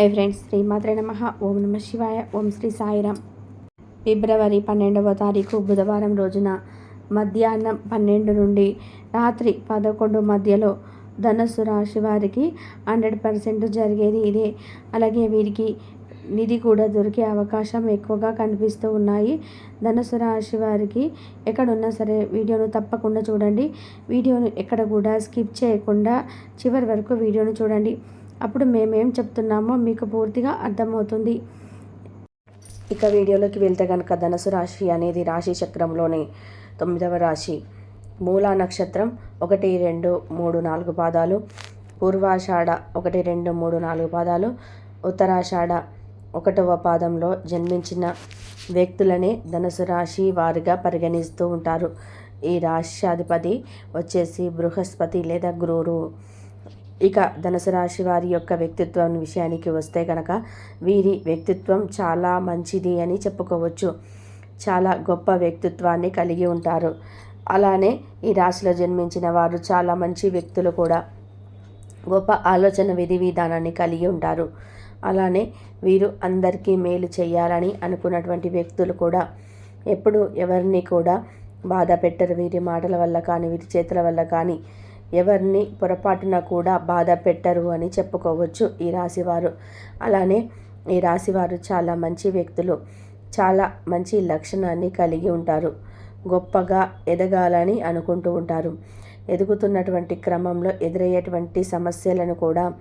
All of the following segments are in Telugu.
హై ఫ్రెండ్స్ శ్రీమాత్రే నమ. ఓం నమ శివాయ ఓం శ్రీ సాయిరామ్ ఫిబ్రవరి పన్నెండవ తారీఖు బుధవారం రోజున మధ్యాహ్నం పన్నెండు నుండి రాత్రి పదకొండు మధ్యలో ధనస్సు రాశి వారికి హండ్రెడ్ పర్సెంట్ జరిగేది ఇదే. అలాగే వీరికి నిధి కూడా దొరికే అవకాశం ఎక్కువగా కనిపిస్తూ ఉన్నాయి. ధనుసు రాశి వారికి ఎక్కడున్నా సరే వీడియోను తప్పకుండా చూడండి. వీడియోను ఎక్కడ కూడా స్కిప్ చేయకుండా చివరి వరకు వీడియోను చూడండి. అప్పుడు మేమేం చెప్తున్నామో మీకు పూర్తిగా అర్థమవుతుంది. ఇక వీడియోలోకి వెళ్తే కనుక ధనుసు రాశి అనేది రాశి చక్రంలోని తొమ్మిదవ రాశి. మూలా నక్షత్రం ఒకటి రెండు మూడు నాలుగు పాదాలు. పూర్వాషాఢ ఒకటి రెండు మూడు నాలుగు పాదాలు. ఉత్తరాషాఢ ఒకటవ పాదంలో జన్మించిన వ్యక్తులనే ధనుసు రాశి వారిగా పరిగణిస్తూ ఉంటారు. ఈ రాశ్యాధిపతి వచ్చేసి బృహస్పతి లేదా గురువు. ఇక ధనుసు రాశి వారి యొక్క వ్యక్తిత్వం విషయానికి వస్తే కనుక వీరి వ్యక్తిత్వం చాలా మంచిది అని చెప్పుకోవచ్చు. చాలా గొప్ప వ్యక్తిత్వాన్ని కలిగి ఉంటారు. అలానే ఈ రాశిలో జన్మించిన వారు చాలా మంచి వ్యక్తులు కూడా. గొప్ప ఆలోచన విధి విధానాన్ని కలిగి ఉంటారు. అలానే వీరు అందరికీ మేలు చేయాలని అనుకున్నటువంటి వ్యక్తులు కూడా. ఎప్పుడు ఎవరిని కూడా బాధ పెట్టరు. వీరి మాటల వల్ల కానీ వీరి చేతుల వల్ల కానీ. ఎవరిని పొరపాటున కూడా బాధ పెట్టరు అని చెప్పుకోవచ్చు ఈ రాశివారు. అలానే ఈ రాశివారు చాలా మంచి వ్యక్తులు చాలా మంచి లక్షణాన్ని కలిగి ఉంటారు. గొప్పగా ఎదగాలని అనుకుంటూ ఉంటారు. ఎదుగుతున్నటువంటి క్రమంలో ఎదురయ్యేటువంటి సమస్యలను కూడా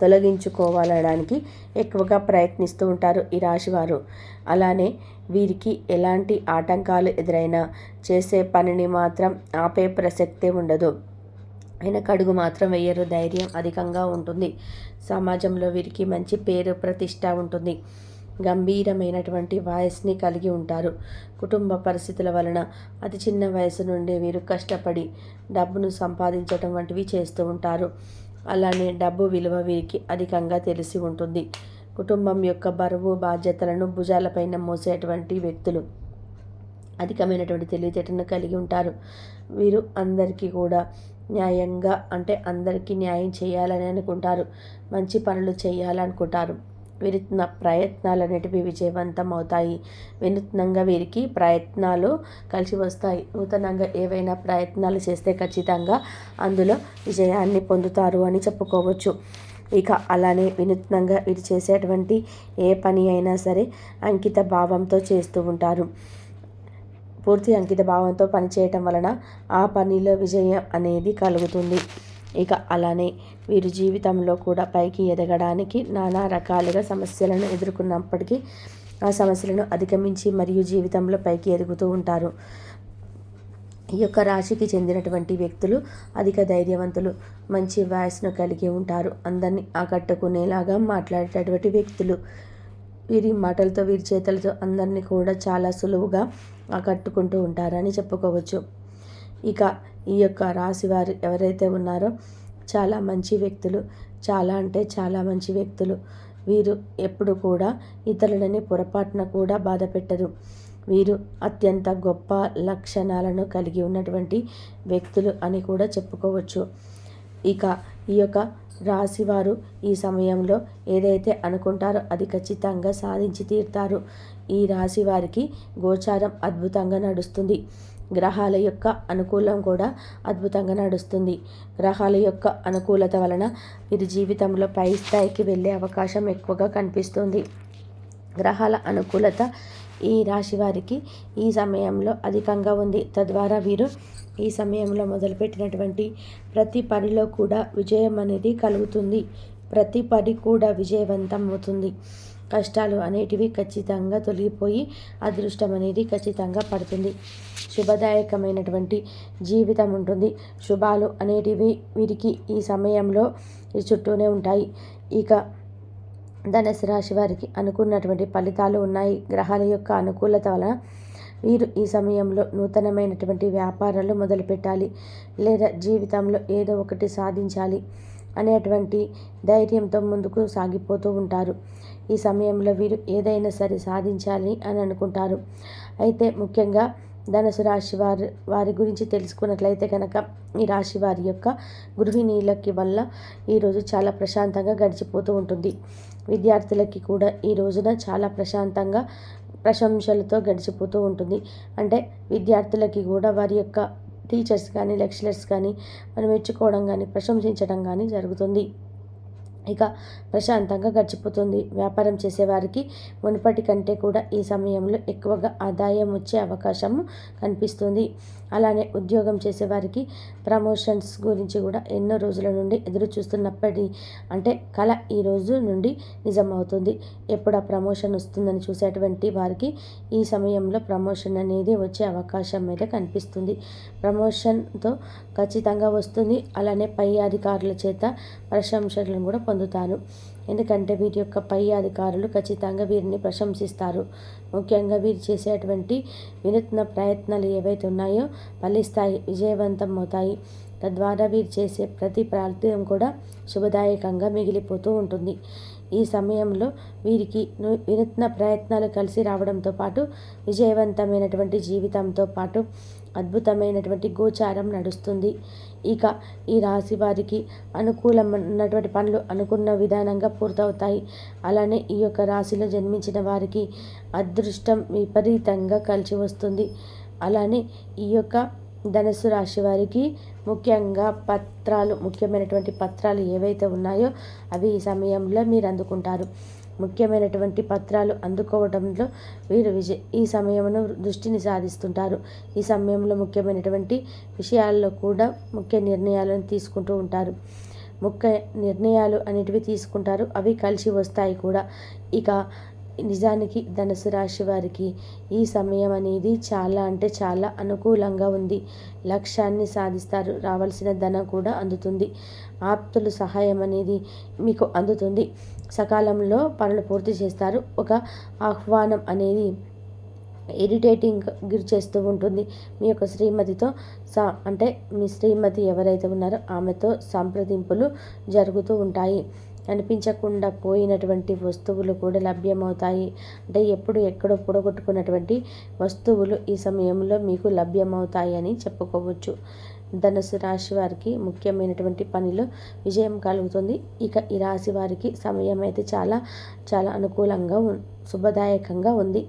తొలగించుకోవాలడానికి ఎక్కువగా ప్రయత్నిస్తూ ఉంటారు ఈ రాశివారు. అలానే వీరికి ఎలాంటి ఆటంకాలు ఎదురైనా చేసే పనిని మాత్రం ఆపే ప్రసక్తే ఉండదు. వెనకడుగు మాత్రం వేయరు. ధైర్యం అధికంగా ఉంటుంది. సమాజంలో వీరికి మంచి పేరు ప్రతిష్ట ఉంటుంది. గంభీరమైనటువంటి వాయిస్ని కలిగి ఉంటారు. కుటుంబ పరిస్థితుల వలన అతి చిన్న వయసు నుండి వీరు కష్టపడి డబ్బును సంపాదించడం వంటివి చేస్తూ ఉంటారు. అలానే డబ్బు విలువ వీరికి అధికంగా తెలిసి ఉంటుంది. కుటుంబం యొక్క బరువు బాధ్యతలను భుజాలపైన మోసేటువంటి వ్యక్తులు అధికమైనటువంటి తెలివితేటను కలిగి ఉంటారు. వీరు అందరికీ కూడా న్యాయంగా అంటే అందరికీ న్యాయం చేయాలని అనుకుంటారు. మంచి పనులు చేయాలనుకుంటారు. వినూత్న ప్రయత్నాలు అనేటివి విజయవంతం అవుతాయి. వినూత్నంగా వీరికి ప్రయత్నాలు కలిసి వస్తాయి. నూతనంగా ఏవైనా ప్రయత్నాలు చేస్తే ఖచ్చితంగా అందులో విజయాన్ని పొందుతారు అని చెప్పుకోవచ్చు. ఇక అలానే వినూత్నంగా వీరు చేసేటువంటి ఏ పని అయినా సరే అంకిత భావంతో చేస్తూ ఉంటారు. పూర్తి అంకిత భావంతో పనిచేయటం వలన ఆ పనిలో విజయం అనేది కలుగుతుంది. ఇక అలానే వీరి జీవితంలో కూడా పైకి ఎదగడానికి నానా రకాలుగా సమస్యలను ఎదుర్కొన్నప్పటికీ ఆ సమస్యలను అధిగమించి మరియు జీవితంలో పైకి ఎదుగుతూ ఉంటారు. ఈ యొక్క రాశికి చెందినటువంటి వ్యక్తులు అధిక ధైర్యవంతులు మంచి వాయిస్ను కలిగి ఉంటారు. అందరినీ ఆకట్టుకునేలాగా మాట్లాడేటటువంటి వ్యక్తులు. వీరి మాటలతో వీరి చేతులతో అందరినీ కూడా చాలా సులువుగా ఆకట్టుకుంటూ ఉంటారని చెప్పుకోవచ్చు. ఇక ఈ యొక్క రాశి వారు ఎవరైతే ఉన్నారో చాలా మంచి వ్యక్తులు చాలా అంటే చాలా మంచి వ్యక్తులు. వీరు ఎప్పుడు కూడా ఇతరులని పొరపాటున కూడా బాధ పెట్టరు వీరు అత్యంత గొప్ప లక్షణాలను కలిగి ఉన్నటువంటి వ్యక్తులు అని కూడా చెప్పుకోవచ్చు. ఇక ఈ యొక్క రాశివారు ఈ సమయంలో ఏదైతే అనుకుంటారో అది ఖచ్చితంగా సాధించి తీరుతారు. ఈ రాశి వారికి గోచారం అద్భుతంగా నడుస్తుంది. గ్రహాల యొక్క అనుకూలం కూడా అద్భుతంగా నడుస్తుంది. గ్రహాల యొక్క అనుకూలత వలన వీరి జీవితంలో పై స్థాయికి వెళ్ళే అవకాశం ఎక్కువగా కనిపిస్తుంది. గ్రహాల అనుకూలత ఈ రాశి వారికి ఈ సమయంలో అధికంగా ఉంది. తద్వారా వీరు ఈ సమయంలో మొదలుపెట్టినటువంటి ప్రతి పనిలో కూడా విజయం అనేది కలుగుతుంది. ప్రతి పని కూడా విజయవంతం అవుతుంది. కష్టాలు అనేటివి ఖచ్చితంగా తొలగిపోయి అదృష్టం అనేది ఖచ్చితంగా పడుతుంది. శుభదాయకమైనటువంటి జీవితం ఉంటుంది. శుభాలు అనేటివి వీరికి ఈ సమయంలో చుట్టూనే ఉంటాయి. ఇక ధనుసు రాశి వారికి అనుకున్నటువంటి ఫలితాలు ఉన్నాయి. గ్రహాల యొక్క అనుకూలత వలన వీరు ఈ సమయంలో నూతనమైనటువంటి వ్యాపారాలు మొదలుపెట్టాలి లేదా జీవితంలో ఏదో ఒకటి సాధించాలి అనేటువంటి ధైర్యంతో ముందుకు సాగిపోతూ ఉంటారు. ఈ సమయంలో వీరు ఏదైనా సరే సాధించాలి అని అనుకుంటారు. అయితే ముఖ్యంగా ధనుసు రాశి వారి వారి గురించి తెలుసుకున్నట్లయితే కనుక ఈ రాశి వారి యొక్క గృహిణీలకి వల్ల ఈరోజు చాలా ప్రశాంతంగా గడిచిపోతూ ఉంటుంది. విద్యార్థులకి కూడా ఈ రోజున చాలా ప్రశాంతంగా ప్రశంసలతో గడిచిపోతూ ఉంటుంది. అంటే విద్యార్థులకి కూడా వారి యొక్క టీచర్స్ కానీ లెక్చరర్స్ కానీ మనం మెచ్చుకోవడం కానీ ప్రశంసించడం కానీ జరుగుతుంది. ఇక ప్రశాంతంగా గడిచిపోతుంది. వ్యాపారం చేసేవారికి మునుపటి కంటే కూడా ఈ సమయంలో ఎక్కువగా ఆదాయం వచ్చే అవకాశము కనిపిస్తుంది. అలానే ఉద్యోగం చేసేవారికి ప్రమోషన్స్ గురించి కూడా ఎన్నో రోజుల నుండి ఎదురు చూస్తున్నప్పటి అంటే కళ ఈ రోజు నుండి నిజమవుతుంది. ఎప్పుడు ఆ ప్రమోషన్ వస్తుందని చూసేటువంటి వారికి ఈ సమయంలో ప్రమోషన్ అనేది వచ్చే అవకాశం అయితే కనిపిస్తుంది. ప్రమోషన్తో ఖచ్చితంగా వస్తుంది. అలానే పై అధికారుల చేత ప్రశంసలను కూడా పొందుతారు. ఎందుకంటే వీరి యొక్క పై అధికారులు ఖచ్చితంగా వీరిని ప్రశంసిస్తారు. ముఖ్యంగా వీరు చేసేటువంటి వినూత్న ప్రయత్నాలు ఏవైతే ఉన్నాయో ఫలిస్తాయి విజయవంతం అవుతాయి. తద్వారా వీరు చేసే ప్రతి ప్రయత్నం కూడా శుభదాయకంగా మిగిలిపోతూ ఉంటుంది. ఈ సమయంలో వీరికి వినూత్న ప్రయత్నాలు కలిసి రావడంతో పాటు విజయవంతమైనటువంటి జీవితంతో పాటు అద్భుతమైనటువంటి గోచారం నడుస్తుంది. ఇక ఈ రాశి వారికి అనుకూలమైనటువంటి పనులు అనుకున్న విధానంగా పూర్తవుతాయి. అలానే ఈ యొక్క రాశిలో జన్మించిన వారికి అదృష్టం విపరీతంగా కలిసి వస్తుంది. అలానే ఈ యొక్క ధనుసు రాశి వారికి ముఖ్యంగా పత్రాలు ముఖ్యమైనటువంటి పత్రాలు ఏవైతే ఉన్నాయో అవి ఈ సమయంలో మీరు అందుకుంటారు. ముఖ్యమైనటువంటి పత్రాలు అందుకోవడంలో వీరు విజయ ఈ సమయంలో దృష్టిని సాధిస్తుంటారు. ఈ సమయంలో ముఖ్యమైనటువంటి విషయాల్లో కూడా ముఖ్య నిర్ణయాలను తీసుకుంటూ ఉంటారు. ముఖ్య నిర్ణయాలు అనేటివి తీసుకుంటారు. అవి కలిసి వస్తాయి కూడా. ఇక నిజానికి ధనుసు రాశి వారికి ఈ సమయం అనేది చాలా అంటే చాలా అనుకూలంగా ఉంది. లక్ష్యాన్ని సాధిస్తారు. రావాల్సిన ధనం కూడా అందుతుంది. ఆప్తులు సహాయం అనేది మీకు అందుతుంది. సకాలంలో పనులు పూర్తి చేస్తారు. ఒక ఆహ్వానం అనేది ఇరిటేటింగ్ గురి చేస్తూ ఉంటుంది. మీ యొక్క శ్రీమతితో సా అంటే మీ శ్రీమతి ఎవరైతే ఉన్నారో ఆమెతో సంప్రదింపులు జరుగుతూ ఉంటాయి. కనిపించకుండా పోయినటువంటి వస్తువులు కూడా లభ్యమవుతాయి. అంటే ఎప్పుడు ఎక్కడో పొడగొట్టుకున్నటువంటి వస్తువులు ఈ సమయంలో మీకు లభ్యమవుతాయి అని చెప్పుకోవచ్చు. ధనుసు రాశి వారికి ముఖ్యమైనటువంటి పనిలో విజయం కలుగుతుంది. ఇక ఈ రాశి వారికి సమయం అయితే చాలా చాలా అనుకూలంగా శుభదాయకంగా ఉంది.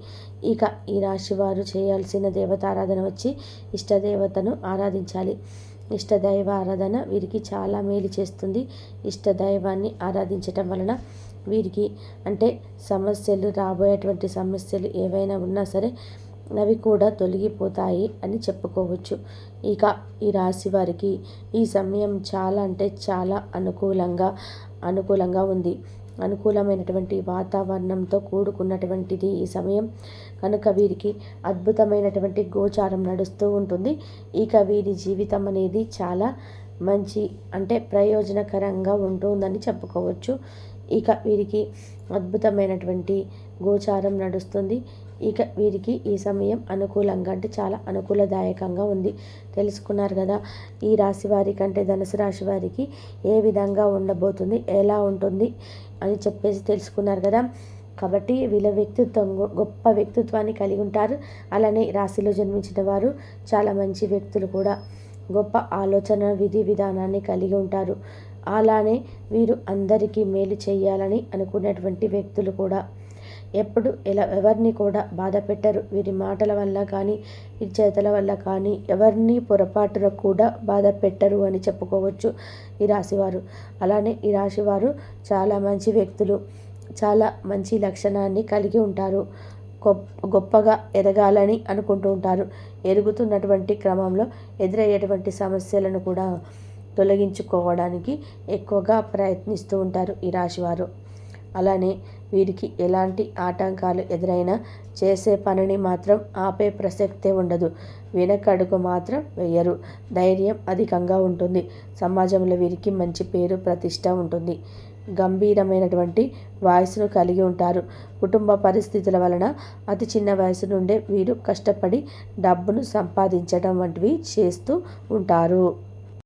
ఇక ఈ రాశి వారు చేయాల్సిన దేవతారాధన వచ్చి ఇష్టదేవతను ఆరాధించాలి. ఇష్టదైవ ఆరాధన వీరికి చాలా మేలు చేస్తుంది. ఇష్టదైవాన్ని ఆరాధించటం వలన వీరికి అంటే సమస్యలు రాబోయేటువంటి సమస్యలు ఏవైనా ఉన్నా సరే అవి కూడా తొలగిపోతాయి అని చెప్పుకోవచ్చు. ఇక ఈ రాశి వారికి ఈ సమయం చాలా అంటే చాలా అనుకూలంగా అనుకూలంగా ఉంది. అనుకూలమైనటువంటి వాతావరణంతో కూడుకున్నటువంటిది ఈ సమయం. కనుక వీరికి అద్భుతమైనటువంటి గోచారం నడుస్తూ ఉంటుంది. ఇక వీరి జీవితం అనేది చాలా మంచి అంటే ప్రయోజనకరంగా ఉంటుందని చెప్పుకోవచ్చు. ఇక వీరికి అద్భుతమైనటువంటి గోచారం నడుస్తుంది. ఇక వీరికి ఈ సమయం అనుకూలంగా అంటే చాలా అనుకూలదాయకంగా ఉంది. తెలుసుకున్నారు కదా ఈ రాశి వారి కంటే ధనుసు రాశి వారికి ఏ విధంగా ఉండబోతుంది ఎలా ఉంటుంది అని చెప్పేసి తెలుసుకున్నారు కదా. కాబట్టి వీళ్ళ వ్యక్తిత్వం గొప్ప వ్యక్తిత్వాన్ని కలిగి ఉంటారు. అలానే రాశిలో జన్మించిన వారు చాలా మంచి వ్యక్తులు కూడా. గొప్ప ఆలోచన విధి విధానాన్ని కలిగి ఉంటారు. అలానే వీరు అందరికీ మేలు చేయాలని అనుకునేటువంటి వ్యక్తులు కూడా. ఎప్పుడు ఎలా ఎవరిని కూడా బాధ పెట్టరు. వీరి మాటల వల్ల కానీ వీరి చేతల వల్ల కానీ ఎవరిని పొరపాటున కూడా బాధ పెట్టరు అని చెప్పుకోవచ్చు ఈ రాశివారు. అలానే ఈ రాశివారు చాలా మంచి వ్యక్తులు. చాలా మంచి లక్షణాన్ని కలిగి ఉంటారు. గొప్పగా ఎదగాలని అనుకుంటూ ఉంటారు. ఎరుగుతున్నటువంటి క్రమంలో ఎదురయ్యేటువంటి సమస్యలను కూడా తొలగించుకోవడానికి ఎక్కువగా ప్రయత్నిస్తూ ఉంటారు ఈ రాశివారు. అలానే వీరికి ఎలాంటి ఆటంకాలు ఎదురైనా చేసే పనిని మాత్రం ఆపే ప్రసక్తే ఉండదు. వెనకడుగు మాత్రం వేయరు. ధైర్యం అధికంగా ఉంటుంది. సమాజంలో వీరికి మంచి పేరు ప్రతిష్ట ఉంటుంది. గంభీరమైనటువంటి వాయిస్ను కలిగి ఉంటారు. కుటుంబ పరిస్థితుల వలన అతి చిన్న వయసు నుండే వీరు కష్టపడి డబ్బును సంపాదించడం వంటివి చేస్తూ ఉంటారు.